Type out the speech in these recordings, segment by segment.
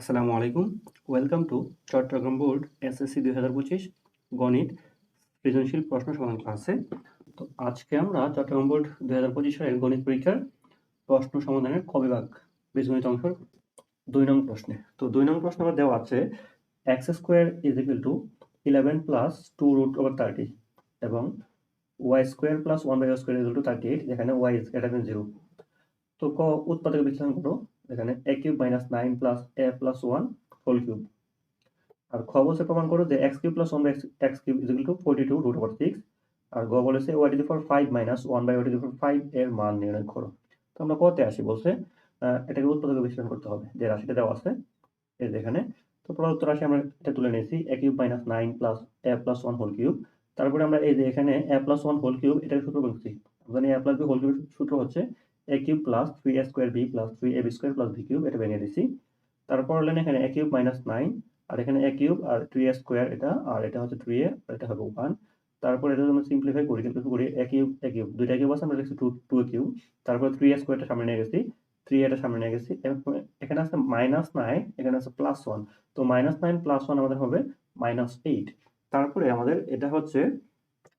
আসসালামু আলাইকুম। Welcome to Chattogram board SSC দুই হাজার পঁচিশ গণিত সৃজনশীল প্রশ্ন সমাধান ক্লাসে তো আজকে আমরা চট্টগ্রাম বোর্ড দুই হাজার পঁচিশ সালের গণিত পরীক্ষার প্রশ্ন সমাধানের কবিভাগ বিভাগ বীজগণিত অংশের দুই নং প্রশ্নে। তো দুই নং প্রশ্ন আমার দেওয়া আছে x square is equal to eleven plus two root over thirty এবং y square plus one by square equal to thirty eight যেখানে ওয়াই এটা জিরো তো ক উৎপাদক বিশ্লেষণ করো। এখানে a cube minus nine plus a plus one whole cube আর খ বলছে প্রমাণ করো যে x cube plus one x cube is to forty two root over six আর গ বলেছে y to for five minus one by y to for five এর মান নির্ণয় করো। তো আমরা কতে আসি বলছে এটাকে উৎপাদক বিশ্লেষণ করতে হবে, যে রাশিটা দেওয়া আছে, এই যেখানে তো প্রদত্ত রাশি আমরা এটা তুলে নিয়েছি a cube minus nine plus a plus one whole cube তারপরে আমরা এই যে এখানে a plus one whole cube এটাকে সূত্র বলছি। আমরা a plus b whole cube সূত্র হচ্ছে a cube plus three a square b plus three a b square এটা ভেঙে দিছি। তারপর হলেন এখানে এ কিউব মাইনাস নাইন আর এখানে এ কিউব আর থ্রি এ এটা, আর এটা হচ্ছে থ্রি আর এটা হবে ওয়ান তারপর এটা আমরা সিম্পলিফাই করি কিন্তু করি এ কিউব এ কিউব দুইটা কিউব আছে, আমরা লিখছি টু টু কিউব তারপর থ্রি এ স্কোয়ারটা সামনে নিয়ে গেছি থ্রি এটা সামনে নিয়ে গেছি এখানে আছে মাইনাস নাইন এখানে আছে প্লাস ওয়ান তো মাইনাস নাইন প্লাস ওয়ান আমাদের হবে মাইনাস এইট তারপরে আমাদের এটা হচ্ছে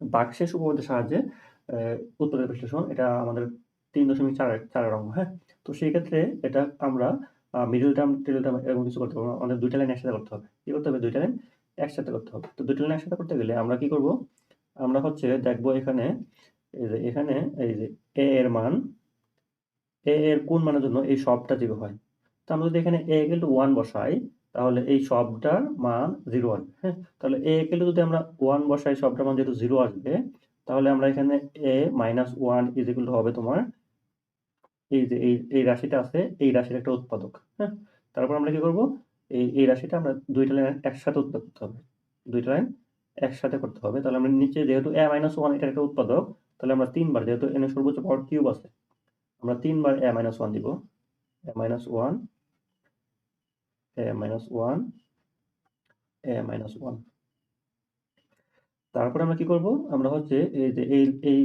বাক্সের উপপাদ্যের সাহায্যে উৎপাদক বিশ্লেষণ, এটা আমাদের তিন দশমিক চার চার অঙ্ক হ্যাঁ? তো সেই ক্ষেত্রে এটা আমরা মিডল টার্ম টেডল টার্ম এরকম কিছু করতে পারব। আমাদের দুইটা লাইন একসাথে করতে হবে। কি করতে হবে? দুইটা লাইন একসাথে করতে হবে। তো দুইটা লাইন একসাথে করতে গেলে আমরা কি করব? আমরা হচ্ছে দেখব এখানে, এই যে এখানে, এই যে এ এর মান এ এর কোন মানের জন্য এই সবটা জিরো হয়? তো আমরা যদি এখানে এ টু ওয়ান বসাই, তাহলে এই সবটার মান জিরো আসবে হ্যাঁ? তাহলে এ একেল যদি আমরা ওয়ান বসাই, সবটার মান যেহেতু জিরো আসবে, তাহলে আমরা এখানে এ মাইনাস ওয়ান ইজ হবে তোমার এই যে, এই এই রাশিটা আছে, এই রাশির একটা উৎপাদক হ্যাঁ? তারপর আমরা কি করব? এই এই রাশিটা আমরা দুইটা লাইন একসাথে উৎপাদক করতে হবে। দুইটা লাইন একসাথে করতে হবে। তাহলে আমরা নিচে যেহেতু এ মাইনাস ওয়ান এটা একটা উৎপাদক, তাহলে আমরা তিনবার যেহেতু এনে সর্বোচ্চ পাওয়ার কিউব আছে, আমরা তিনবার এ মাইনাস ওয়ান দিব। A minus one a minus one a minus one তারপরে আমরা কি করব? আমরা হচ্ছে এই যে, এই এই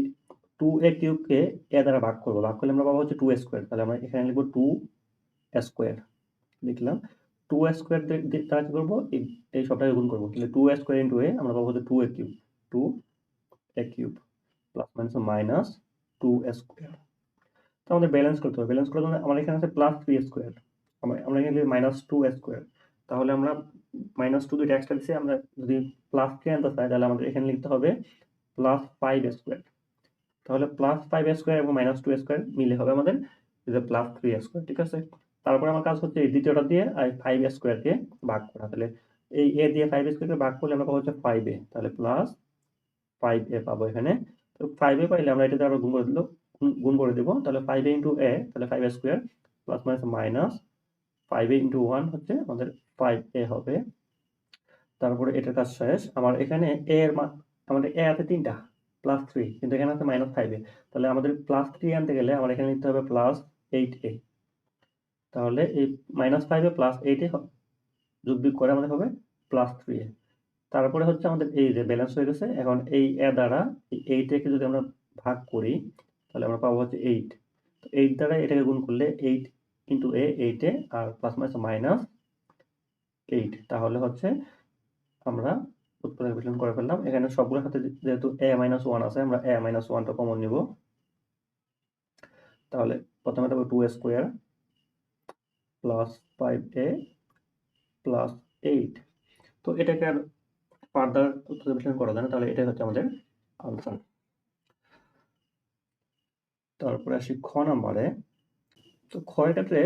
টু এ কিউবকে এ দ্বারা ভাগ করব। ভাগ করলে আমরা পাবো হচ্ছে টু স্কোয়ার তাহলে আমরা এখানে লিখব টু স্কোয়ার লিখলাম। টু স্কোয়ার দ্বারা কি করব? এই সবটাকে গুণ করব। তাহলে টু স্কোয়ার ইন্টু এ আমরা পাবো হচ্ছে two a cube two a cube plus minus minus two square তো আমাদের ব্যালেন্স করতে হবে। ব্যালেন্স করার জন্য আমার এখানে আছে প্লাস থ্রি স্কোয়ার আমরা এখানে মাইনাস টু স্কোয়ার তাহলে আমরা মাইনাস টু দুইটা এক্সট্রা দিচ্ছি আমরা যদি প্লাস থ্রি আনতে চাই তাহলে আমাদের এখানে লিখতে হবে প্লাস ফাইভ স্কোয়ার তাহলে প্লাস ফাইভ স্কোয়ার এবং মাইনাস টু স্কোয়ার মিলে হবে আমাদের প্লাস থ্রি স্কোয়ার ঠিক আছে? তারপরে আমার কাজ হচ্ছে এই দ্বিতীয়টা দিয়ে আর ফাইভ স্কোয়ারকে ভাগ করা। তাহলে এই এ দিয়ে ফাইভ স্কোয়ারকে ভাগ করলে আমরা পাবো হচ্ছে ফাইভ এ তাহলে প্লাস ফাইভ এ পাবো এখানে। তো ফাইভ এ পাইলে আমরা এটাতে আবার গুণ করে দিল, গুণ করে দেবো। তাহলে ফাইভ এ ইন্টু এ তাহলে five square plus minus minus five a into one হচ্ছে আমাদের ফাইভ এ হবে। তারপরে এটার কাজ শেষ। আমার এখানে এ এর মান আমাদের এ আছে তিনটা। প্লাস থ্রি কিন্তু এখানে আছে মাইনাস ফাইভে তাহলে আমাদের প্লাস থ্রি আনতে গেলে আমার এখানে লিখতে হবে প্লাস এইট এ তাহলে এই মাইনাস ফাইভে প্লাস এইটে যোগ বিয়োগ করে আমাদের হবে প্লাস থ্রি এ তারপরে হচ্ছে আমাদের এই যে ব্যালেন্স হয়ে গেছে, এখন এই এ দ্বারা এই এইটকে যদি আমরা ভাগ করি, তাহলে আমরা পাবো হচ্ছে এইট তো এইট দ্বারা এটাকে গুণ করলে এইট ইন্টু এ এইটে আর প্লাস মাইনাস মাইনাস এইট তাহলে হচ্ছে আমরা উৎপাদক বিশ্লেষণ করে ফেললাম। এখানে সবগুলোর সাথে যেহেতু এ মাইনাস ওয়ান আছে, আমরা এ মাইনাস ওয়ানটা কমন নিব। তাহলে প্রথমে দেবো two square plus five a plus eight তো এটাকে আর ফার্দার উৎপাদক বিশ্লেষণ করা যায় না, তাহলে এটাই হচ্ছে আমাদের আনসার তারপরে আসি খ নাম্বারে তো ক্ষয়ের ক্ষেত্রে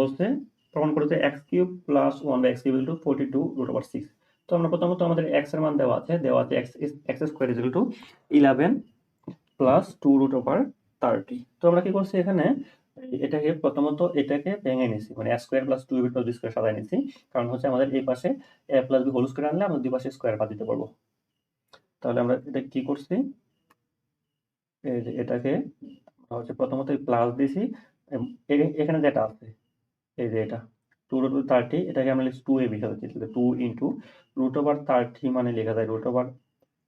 বলছে, প্রমাণ করেছে x cube plus one by x cube to forty two root over six তো আমরা প্রথমত আমাদের এক্সের মান দেওয়া আছে দেওয়া আছে x x square is to eleven plus two root over thirty তো আমরা কি করছি এখানে? এটাকে প্রথমত এটাকে ভেঙে নিছি মানে square plus two b plus b square সাজাই নিছি। কারণ হচ্ছে আমাদের এই পাশে a plus b whole square আনলে আমরা দুই পাশে স্কোয়ার বাদ দিতে পারব। তাহলে আমরা এটা কি করছি? এই যে এটাকে হচ্ছে প্রথমত প্লাস দিছি এখানে যেটা আছে, এই যে এটা। টু রুট থার্টি এটাকে আমরা টু এ হিসাবে দিচ্ছি two into root over thirty মানে লেখা যায় রুট ওভার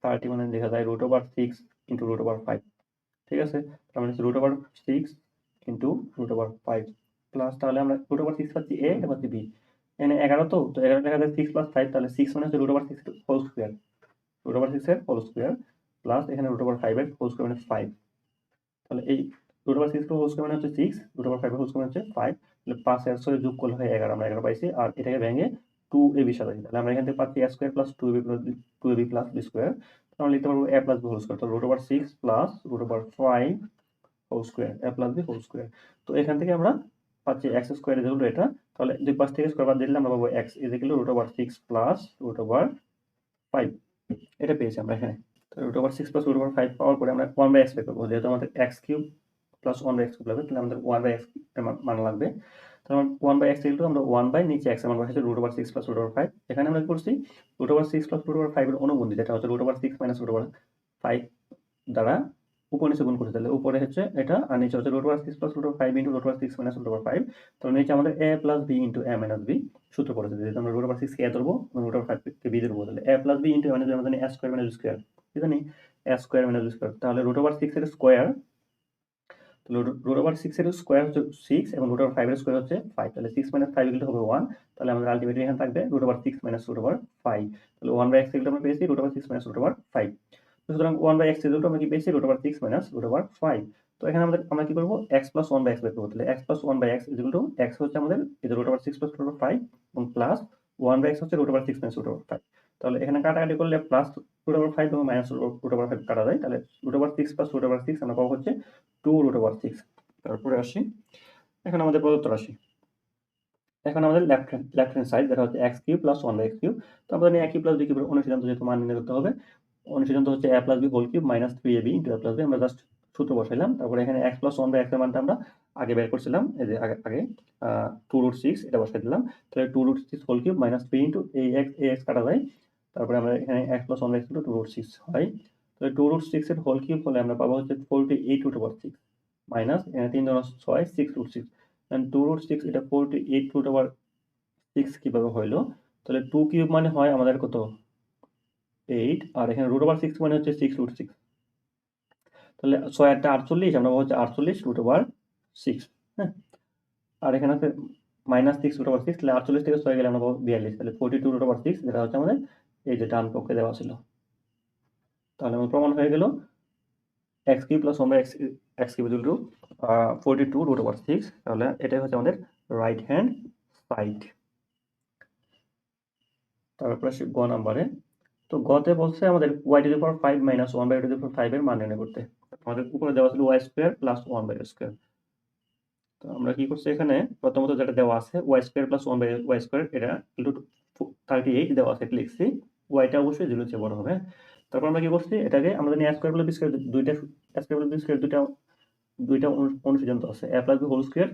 থার্টি মানে লেখা যায় root over six into root over five ঠিক আছে তার মানে root over six into root over five plus তাহলে আমরা রুট ওভার সিক্স পাচ্ছি এ এটা পাচ্ছি বি এখানে এগারো তো তো এগারো লেখা যায় সিক্স প্লাস ফাইভ তাহলে সিক্স মানে হচ্ছে root over six whole square root over সিক্সের হোল স্কোয়ার প্লাস এখানে রুট ওভার ফাইভের হোল স্কোয়ার মানে ফাইভ তাহলে এই root over six whole square মানে হচ্ছে six root over five whole square হচ্ছে ফাইভ তাহলে পাঁচ এর সঙ্গে যোগ করলে হয় এগারো, আমরা এগারো পাইছি। আর এটাকে ভেঙে টু এ বি সাজাই তাহলে আমরা এখান থেকে পাচ্ছি a square plus two b plus two a b plus b square আমরা লিখতে পারব a plus b whole square তো root over six plus root over five whole square a plus b whole square তো এখান থেকে আমরা পাচ্ছি x square is এটা। তাহলে দুই পাশ থেকে স্কোয়ার বাদ দিলে আমরা পাবো x is equal root over six plus root over five এটা পেয়েছি আমরা এখানে। তো root over six plus root over five power পরে আমরা ওয়ান বাই এক্স পে করব। যেহেতু আমাদের x cube plus one by x লাগবে তাহলে আমাদের ওয়ান বাই এক্স মান লাগবে তাহলে ওয়ান বাই এক্স ইকুয়াল আমরা ওয়ান বাই নিচে এক্স মান বসেছে root over six plus root over five এখানে আমরা কি করছি root over six plus root over ফাইভের অনুবন্ধী যেটা হচ্ছে root over six minus root over five দ্বারা উপর নিচে গুণ করছি তাহলে উপরে হচ্ছে এটা আর নিচে হচ্ছে root over six plus root over five into root over six minus root over five তো নিচে আমাদের a plus b into a minus b সূত্র পড়েছে যেহেতু আমরা রুট ওভার সিক্স কে ধরবো রুট ওভার ফাইভ কে বি ধরবো তাহলে a plus b into a minus b জানি এ স্কোয়ার মাইনাস স্কোয়ার কি জানি এ স্কোয়ার মাইনাস স্কোয়ার তাহলে রুট ওভার সিক্স এর স্কোয়ার রুট ওভার সিক্স এর স্কোয়ার হচ্ছে সিক্স এবং রুট ওভার ফাইভ এর স্কোয়ার হচ্ছে ফাইভ তাহলে সিক্স মাইনাস ফাইভ ইকুয়াল হবে ওয়ান তাহলে আমাদের আলটিমেটলি এখানে থাকবে root over six minus root over five তাহলে ওয়ান বাই এক্স ইকুয়াল আমরা পেয়েছি root over six minus root over five সুতরাং ওয়ান বাই এক্স ইকুয়াল আমরা কি পেয়েছি root over six minus root over five তো এখানে আমাদের আমরা কি করব x plus one by x বের করব তাহলে x plus one by x equal to x হচ্ছে আমাদের root over six plus root over five এবং প্লাস ওয়ান বাই এক্স হচ্ছে root over six minus root over five তাহলে এখানে কাটাকাটি করলে প্লাস রুট ওভার ফাইভ এবং মাইনাস রুট ওভার ফাইভ কাটা যায়, তাহলে root over six plus root over six আমরা পাবো হচ্ছে টু রুট ওভার সিক্স তারপরে আসি, এখন আমাদের প্রদত্ত রাশি। এখন আমাদের left hand left hand side যেটা হচ্ছে x cube plus one by x cube তো আমাদের একই প্লাস বি কিউবের অনুসিদ্ধান্ত যেহেতু মান নির্ণয় করতে হবে, অনুসিদ্ধান্ত হচ্ছে a plus b whole cube minus three a b into a plus b আমরা জাস্ট সূত্র বসাইলাম, তারপরে এখানে এক্স প্লাস ওয়ান বাই এক্সের মানটা আমরা আগে বের করছিলাম, এই যে আগে আগে টু রুট সিক্স এটা বসাই দিলাম। তাহলে two root six whole cube minus three into এই এক্স এ এক্স কাটা যায় তারপরে আমরা এখানে এক plus one by two root six হয়। তাহলে টু রুট সিক্স এর হোল কিউব হলে আমরা পাবো হচ্ছে forty eight root over six minus এখানে তিন জন ছয় six root six two root six এটা forty eight root over six কীভাবে হইল? তাহলে টু কিউব মানে হয় আমাদের কত? এইট আর এখানে রুট ওভার সিক্স মানে হচ্ছে সিক্স রুট সিক্স তাহলে ছয় আটটা আটচল্লিশ, আমরা হচ্ছে আটচল্লিশ রুট ওভার সিক্স হ্যাঁ? আর এখানে হচ্ছে minus six root over six তাহলে আটচল্লিশ থেকে ছয় গেলে আমরা বিয়াল্লিশ। তাহলে forty two root over six যেটা হচ্ছে আমাদের এই যে ডান পক্ষে দেওয়া ছিল। তাহলে আমার প্রমাণ হয়ে গেল। X cube plus by x x cube to forty two root over six তাহলে এটাই হচ্ছে আমাদের রাইট হ্যান্ড সাইড তারপরে আসি গ নাম্বারে। তো গতে বলছে আমাদের y to the power five minus one by to the power ফাইভের মান নির্ণয় করতে। আমাদের উপরে দেওয়া ছিল y square plus one by square তো আমরা কি করছি এখানে? প্রথমত যেটা দেওয়া আছে y square plus one by y square এটা থার্টি এইট দেওয়া আছে, লিখছি। ওয়াইটা অবশ্যই জিরো চেয়ে বড় হবে তারপর আমরা কি করছি? এটাকে আমাদের নিয়ে স্কোয়ার প্লাস স্কোয়ার দুইটা স্কোয়ার প্লাস স্কোয়ার দুইটা দুইটা অনুসিদ্ধান্ত আছে। A plus b whole square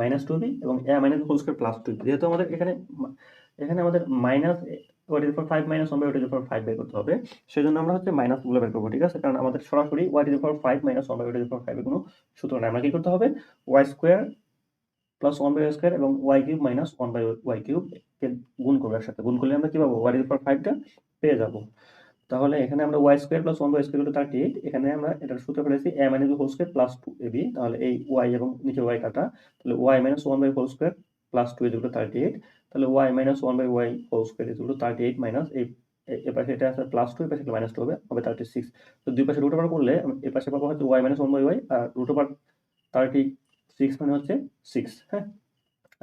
minus two b এবং a minus whole square plus two b যেহেতু আমাদের এখানে এখানে আমাদের minus y to five minus one by y to five বের করতে হবে। সেই জন্য আমরা হচ্ছে মাইনাসগুলো বের করব, ঠিক আছে? কারণ আমাদের সরাসরি y to five minus one by y to ফাইভের কোনো সূত্র নেই। আমরা কি করতে হবে? Y square plus one by square এবং y cube minus one by y cube গুণ করব একসাথে। গুণ করলে আমরা কি পাবো? ওয়াই টু ফাইভটা পেয়ে যাব। তাহলে এখানে আমরা y square plus one by square to thirty eight এখানে আমরা এটার সূত্র ফেলেছি a minus whole square plus two a b তাহলে এই ওয়াই এবং নিচে ওয়াই কাটা তাহলে y minus one by whole square plus two is to thirty eight তাহলে y minus one by y whole square is thirty eight minus এই এ পাশে এটা আছে প্লাস টু এ পাশে মাইনাস টু হবে হবে থার্টি সিক্স তো দুই পাশে রুট ওভার করলে, এ পাশে পাবো হচ্ছে y minus one by y R root over thirty six মানে হচ্ছে সিক্স হ্যাঁ?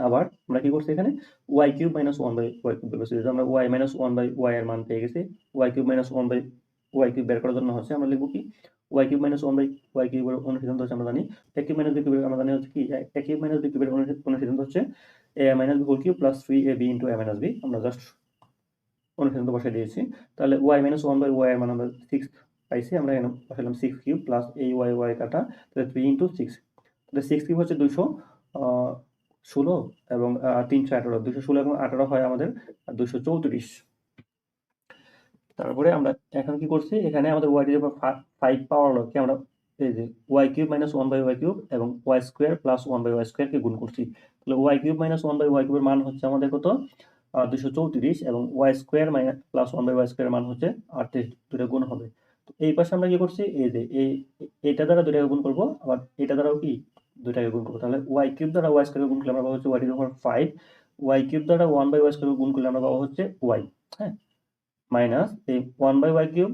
আবার আমরা কি করছি এখানে? Y cube minus one by y cube বের যেহেতু আমরা y minus one by y এর মান পেয়ে গেছি y cube minus one by y cube বের করার জন্য হচ্ছে আমরা লিখব কি? Y cube minus one by y কিউবের অনুসিদ্ধান্ত হচ্ছে আমরা জানি। এ কিউব মাইনাস বি কিউবের আমরা জানি হচ্ছে কি? এ কিউব মাইনাস বি কিউবের অনুসিদ্ধান্ত হচ্ছে a minus b whole cube plus three a b into a minus b আমরা জাস্ট অনুসিদ্ধান্ত বসাই দিয়েছি। তাহলে y minus one by y এর মান আমরা সিক্স পাইছি, আমরা এখানে বসালাম সিক্স কিউব প্লাস এই ওয়াই ওয়াই কাটা, তাহলে three into six six cube হচ্ছে দুইশো ষোলো এবং তিনশো আঠারো। দুশো ষোলো এবং আঠারো হয় আমাদের দুশো চৌত্রিশ। তারপরে আমরা এখন কি করছি? এখানে আমাদের ওয়াই ডির ফাইভ পাওয়ার লক্ষ্যে আমরা এই যে y cube minus one by y cube এবং y square plus one by y স্কোয়ারকে গুণ করছি। তাহলে y cube minus one by y কিউবের মান হচ্ছে আমাদের কত? দুশো চৌত্রিশ এবং y square minus plus one by y square মান হচ্ছে আটত্রিশ দুটো গুণ হবে। তো এই পাশে আমরা কি করছি? এই যে এই এটা দ্বারা দুটাকে গুণ করব। আবার এটা দ্বারাও কি? দুইটাকে গুণ করব। তাহলে ওয়াই কিউব দ্বারা ওয়াই স্কোয়ার গুণ করলে আমরা পাবো হচ্ছে ওয়াই ডির ফাইভ ওয়াই কিউব দ্বারা ওয়ান বাই ওয়াই স্কোয়ার গুণ করলে আমরা পাবো হচ্ছে ওয়াই হ্যাঁ? মাইনাস এই ওয়ান বাই ওয়াই কিউব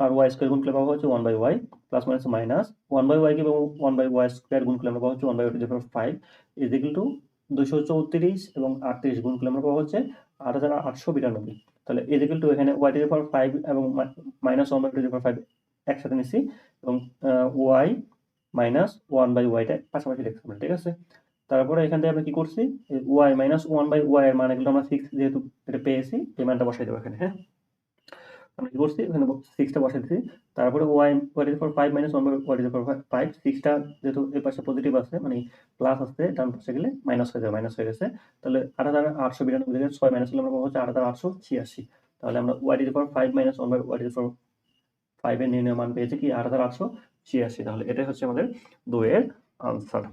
আর ওয়াই স্কোয়ার গুণ করলে পাবো হচ্ছে one by y plus minus minus one by y এবং ওয়ান বাই ওয়াই স্কোয়ার গুণ করলে আমরা পাবো হচ্ছে one by y to power five is equal to দুশো চৌত্রিশ এবং আটত্রিশ গুণ করলে আমরা পাবো হচ্ছে আট হাজার আটশো বিরানব্বই। তাহলে ইজ ইকুয়াল টু এখানে ওয়াই টু পাওয়ার ফাইভ এবং minus one by two power five একসাথে নিচ্ছি। এবং ওয়াই মাইনাস ওয়ান বাই ওয়াইটা পাশাপাশি লিখতে হবে, ঠিক আছে? তারপরে এখান থেকে আমরা কি করছি? Y minus one by y এর মানে আমরা সিক্স যেহেতু এটা পেয়েছি, এই মানটা বসাই দেবো এখানে হ্যাঁ? আমরা কি করছি? এখানে সিক্সটা বসাই দিচ্ছি তারপরে y y four five minus one by y four five সিক্সটা যেহেতু এই পাশে পজিটিভ আছে মানে প্লাস আসছে ডান পাশে গেলে মাইনাস হয়ে যাবে মাইনাস হয়ে গেছে। তাহলে আট হাজার আটশো বিরানব্বই থেকে ছয় মাইনাস হলে আমরা হচ্ছে আট হাজার আটশো ছিয়াশি। তাহলে আমরা y to four five minus one by y to four ফাইভের নির্ণয় মান পেয়েছি কি? আট হাজার আটশো। ছিয়াশি তাহলে এটাই হচ্ছে আমাদের দুয়ের আনসার